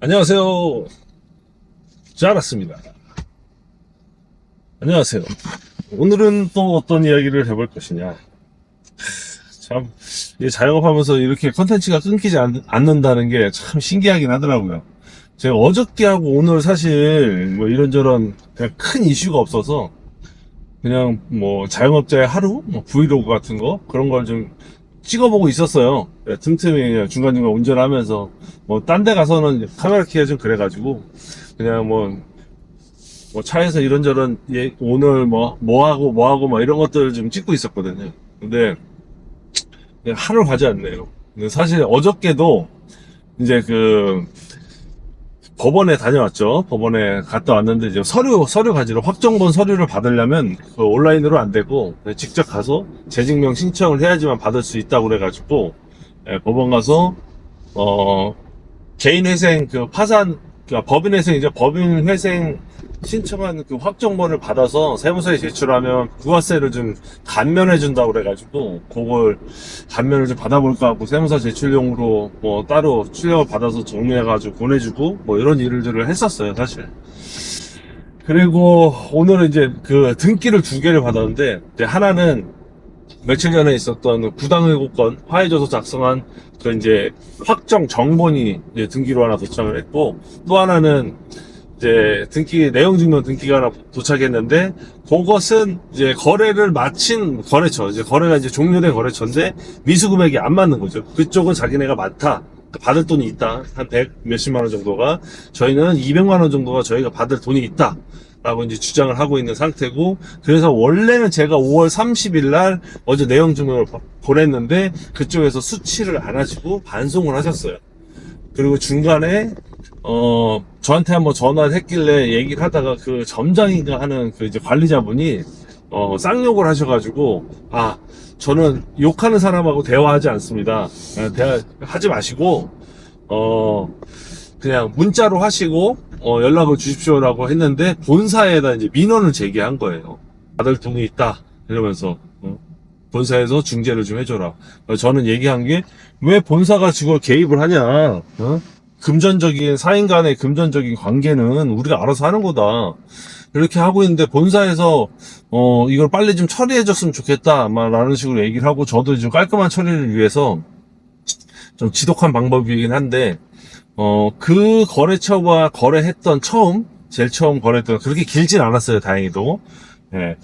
안녕하세요. 자랐습니다. 안녕하세요. 오늘은 또 어떤 이야기를 해볼 것이냐. 참, 이 자영업하면서 이렇게 컨텐츠가 끊기지 않, 않는다는 게 참 신기하긴 하더라고요. 제가 어저께 하고 오늘 사실 뭐 이런저런 그냥 큰 이슈가 없어서 그냥 뭐 자영업자의 하루, 뭐 브이로그 같은 거 그런 걸 좀 찍어보고 있었어요. 네, 틈틈이 중간중간 운전하면서 뭐 딴 데 가서는 카메라 키가 좀 그래가지고 그냥 뭐, 뭐 차에서 이런저런 예, 오늘 뭐, 뭐 하고 뭐 하고 막 이런 것들을 좀 찍고 있었거든요. 근데 하루 가지 않네요. 근데 사실 어저께도 이제 그 법원에 다녀왔죠. 법원에 갔다 왔는데 이제 서류 서류 가지러 확정본 서류를 받으려면 그 온라인으로 안 되고 직접 가서 재증명 신청을 해야지만 받을 수 있다고 그래가지고 예, 법원 가서 어 개인회생 그 파산 그 법인회생이죠. 법인회생 신청한 그 확정본을 받아서 세무서에 제출하면 부가세를 좀 감면해 준다고 그래가지고 그걸 감면을 좀 받아볼까 하고 세무서 제출용으로 뭐 따로 출력을 받아서 정리해가지고 보내주고 뭐 이런 일들을 했었어요 사실. 그리고 오늘은 이제 그 등기를 두 개를 받았는데 하나는 며칠 전에 있었던 그 부당의고권 화해줘서 작성한 그 이제 확정 정본이 이제 등기로 하나 도착을 했고 또 하나는 이제 등기 내용 증명 등기가 하나 도착했는데 그것은 이제 거래를 마친 거래처 이제 거래가 이제 종료된 거래처인데 미수 금액이 안 맞는 거죠. 그쪽은 자기네가 많다. 받을 돈이 있다. 한 100 몇십만 원 정도가 저희는 200만 원 정도가 저희가 받을 돈이 있다. 라고 이제 주장을 하고 있는 상태고 그래서 원래는 제가 5월 30일 날 어제 내용 증명을 보- 보냈는데 그쪽에서 수치를 안 하시고 반송을 하셨어요. 그리고 중간에 어 저한테 한번 전화를 했길래 얘기를 하다가 그 점장인가 하는 그 이제 관리자분이 어 쌍욕을 하셔가지고 아 저는 욕하는 사람하고 대화하지 않습니다. 아, 대화 하지 마시고 어 그냥 문자로 하시고 어, 연락을 주십시오라고 했는데 본사에다 이제 민원을 제기한 거예요. 받을 돈이 있다 이러면서 어, 본사에서 중재를 좀 해줘라. 저는 얘기한 게 왜 본사가 지금 개입을 하냐? 어? 금전적인 사인 간의 금전적인 관계는 우리가 알아서 하는 거다. 이렇게 하고 있는데 본사에서 어 이걸 빨리 좀 처리해줬으면 좋겠다. 라는 식으로 얘기를 하고 저도 좀 깔끔한 처리를 위해서 좀 지독한 방법이긴 한데 어, 그 거래처와 거래했던 처음, 제일 처음 거래했던, 그렇게 길진 않았어요, 다행히도. 예.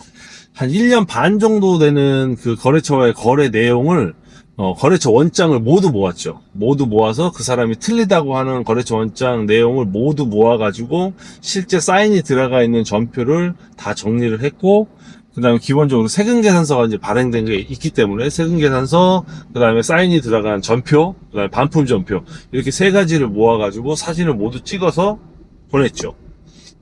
한 1년 반 정도 되는 그 거래처와의 거래 내용을, 어, 거래처 원장을 모두 모았죠. 모두 모아서 그 사람이 틀리다고 하는 거래처 원장 내용을 모두 모아가지고 실제 사인이 들어가 있는 전표를 다 정리를 했고, 그 다음에 기본적으로 세금 계산서가 이제 발행된 게 있기 때문에 세금 계산서, 그 다음에 사인이 들어간 전표, 그 다음에 반품 전표, 이렇게 세 가지를 모아가지고 사진을 모두 찍어서 보냈죠.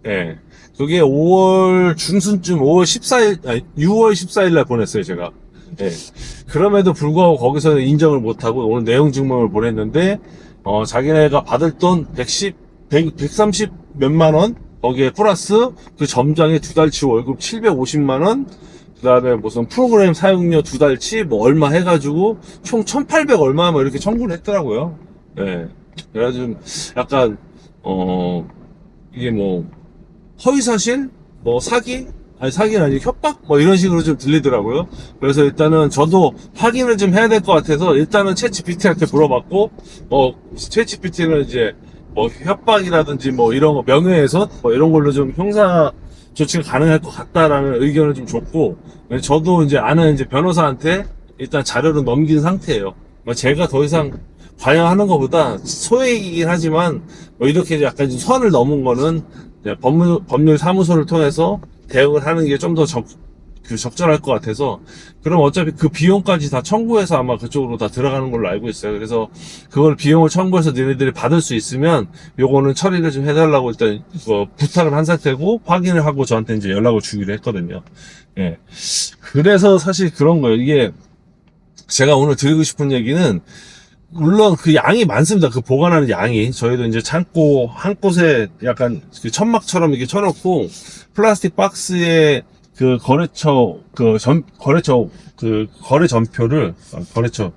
예. 그게 5월 중순쯤, 5월 14일, 아니, 6월 14일 날 보냈어요, 제가. 예. 그럼에도 불구하고 거기서는 인정을 못하고 오늘 내용 증명을 보냈는데, 어, 자기네가 받을 돈 110, 100, 130 몇만 원? 거기에 플러스 그 점장의 두 달치 월급 750만 원? 그 다음에 무슨 프로그램 사용료 두 달치 뭐 얼마 해가지고 총 1800 얼마 뭐 이렇게 청구를 했더라고요. 예. 그래가지고 좀 약간, 어, 이게 뭐, 허위사실? 뭐 사기? 아니 사기는 아니고 협박? 뭐 이런 식으로 좀 들리더라고요. 그래서 일단은 저도 확인을 좀 해야 될 것 같아서 일단은 채찌PT한테 물어봤고, 어, 채찌PT는 이제 뭐 협박이라든지 뭐 이런 거 명예훼손? 뭐 이런 걸로 좀 형사 조치가 가능할 것 같다라는 의견을 좀 줬고, 저도 이제 아는 이제 변호사한테 일단 자료를 넘긴 상태예요. 뭐 제가 더 이상 관여하는 것보다 소액이긴 하지만 뭐 이렇게 약간 좀 선을 넘은 거는 법률, 법률 사무소를 통해서 대응을 하는 게 좀 더 적, 그 적절할 것 같아서 그럼 어차피 그 비용까지 다 청구해서 아마 그쪽으로 다 들어가는 걸로 알고 있어요. 그래서 그걸 비용을 청구해서 니네들이 받을 수 있으면 요거는 처리를 좀 해달라고 일단 뭐 부탁을 한 상태고 확인을 하고 저한테 이제 연락을 주기로 했거든요. 예. 그래서 사실 그런 거예요. 이게 제가 오늘 드리고 싶은 얘기는 물론 그 양이 많습니다. 그 보관하는 양이 저희도 이제 창고 한 곳에 약간 그 천막처럼 이렇게 쳐놓고 플라스틱 박스에 그 거래처 그 전 거래처 그 거래 전표를 아, 거래처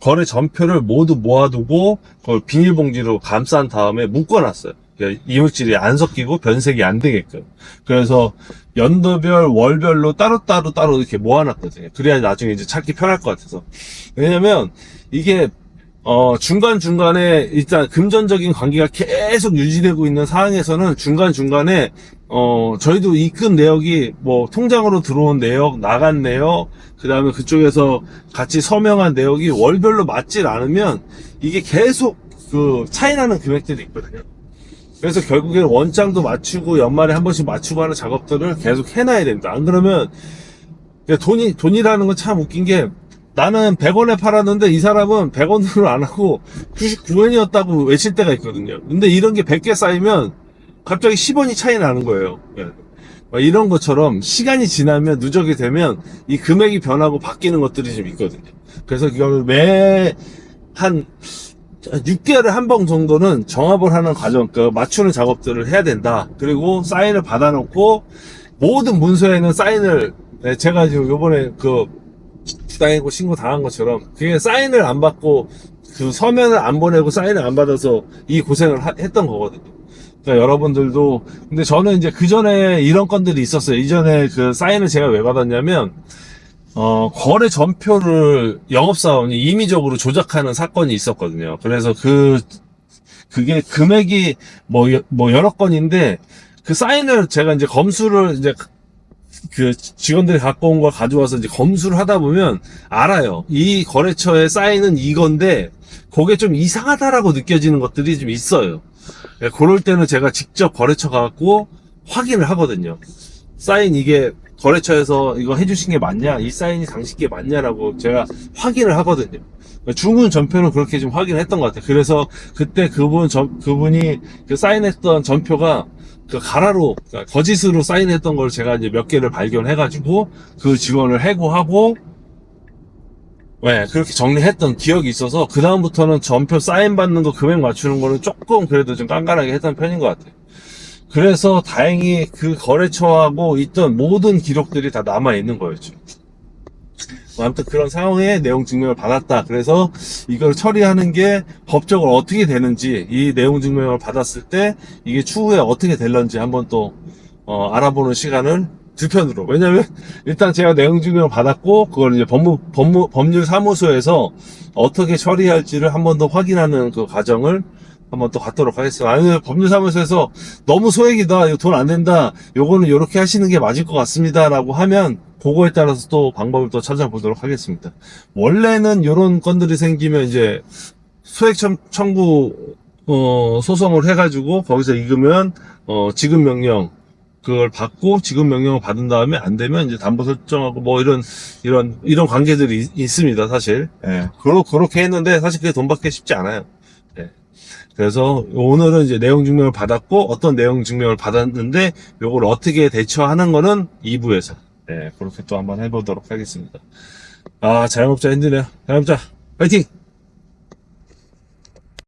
거래 전표를 모두 모아두고 그걸 비닐봉지로 감싼 다음에 묶어놨어요. 그러니까 이물질이 안 섞이고 변색이 안 되게끔. 그래서 연도별, 월별로 따로따로 따로 이렇게 모아놨거든요. 그래야 나중에 이제 찾기 편할 것 같아서. 왜냐면 이게 어, 중간중간에 일단 금전적인 관계가 계속 유지되고 있는 상황에서는 중간중간에 어, 저희도 입금 내역이 뭐 통장으로 들어온 내역, 나간 내역, 그 다음에 그쪽에서 같이 서명한 내역이 월별로 맞질 않으면 이게 계속 그 차이나는 금액들이 있거든요. 그래서 결국에는 원장도 맞추고 연말에 한 번씩 맞추고 하는 작업들을 계속 해놔야 됩니다. 안 그러면 돈이, 돈이라는 건 참 웃긴 게 나는 100원에 팔았는데 이 사람은 100원으로 안 하고 99원이었다고 외칠 때가 있거든요. 근데 이런 게 100개 쌓이면 갑자기 10원이 차이 나는 거예요. 예. 막 이런 것처럼 시간이 지나면 누적이 되면 이 금액이 변하고 바뀌는 것들이 좀 있거든요. 그래서 이걸 매 한 6개월에 한 번 정도는 정합을 하는 과정, 그 맞추는 작업들을 해야 된다. 그리고 사인을 받아놓고 모든 문서에는 사인을 네, 제가 지금 요번에 그부 당해고 신고 당한 것처럼 그게 사인을 안 받고 그 서면을 안 보내고 사인을 안 받아서 이 고생을 하- 했던 거거든요. 그러니까 여러분들도 근데 저는 이제 그 전에 이런 건들이 있었어요. 이전에 그 사인을 제가 왜 받았냐면 어, 거래 전표를 영업사원이 임의적으로 조작하는 사건이 있었거든요. 그래서 그, 그게 금액이 뭐, 여- 뭐 여러 건인데, 그 사인을 제가 이제 검수를 이제 그 직원들이 갖고 온 걸 가져와서 이제 검수를 하다 보면 알아요. 이 거래처의 사인은 이건데, 그게 좀 이상하다라고 느껴지는 것들이 좀 있어요. 예, 그럴 때는 제가 직접 거래처 가갖고 확인을 하거든요. 사인 이게 거래처에서 이거 해주신 게 맞냐? 이 사인이 당신께 맞냐라고 제가 확인을 하거든요. 중은 전표는 그렇게 좀 확인했던 것 같아요. 그래서 그때 그분, 전- 그분이 그 사인했던 전표가 그 가라로, 그러니까 거짓으로 사인했던 걸 제가 이제 몇 개를 발견해가지고 그 직원을 해고하고 네, 그렇게 정리했던 기억이 있어서 그 다음부터는 전표 사인 받는 거 금액 맞추는 거는 조금 그래도 좀 깐깐하게 했던 편인 것 같아요. 그래서 다행히 그 거래처하고 있던 모든 기록들이 다 남아 있는 거였죠. 뭐 아무튼 그런 상황에 내용 증명을 받았다. 그래서 이걸 처리하는 게 법적으로 어떻게 되는지 이 내용 증명을 받았을 때 이게 추후에 어떻게 될런지 한번 또 어, 알아보는 시간을 두 편으로. 왜냐면 일단 제가 내용 증명을 받았고 그걸 이제 법무, 법무 법률 사무소에서 어떻게 처리할지를 한 번 더 확인하는 그 과정을 한번 또 갖도록 하겠습니다. 아니, 법률사무소에서 너무 소액이다, 이거 돈안 된다, 요거는 이렇게 하시는 게 맞을 것 같습니다. 라고 하면, 그거에 따라서 또 방법을 또 찾아보도록 하겠습니다. 원래는 이런 건들이 생기면 이제 소액 청- 청구, 어, 소송을 해가지고, 거기서 익으면, 어, 지급 명령, 그걸 받고 지급 명령을 받은 다음에 안 되면 이제 담보 설정하고 뭐 이런 이런 이런 관계들이 있- 있습니다 사실 예 그러, 그렇게 했는데 사실 그게 돈 받기 쉽지 않아요 예. 그래서 오늘은 이제 내용 증명을 받았고 어떤 내용 증명을 받았는데 요걸 어떻게 대처하는 거는 2부에서 예, 그렇게 또 한번 해보도록 하겠습니다. 아 자영업자 힘드네요. 자영업자 파이팅!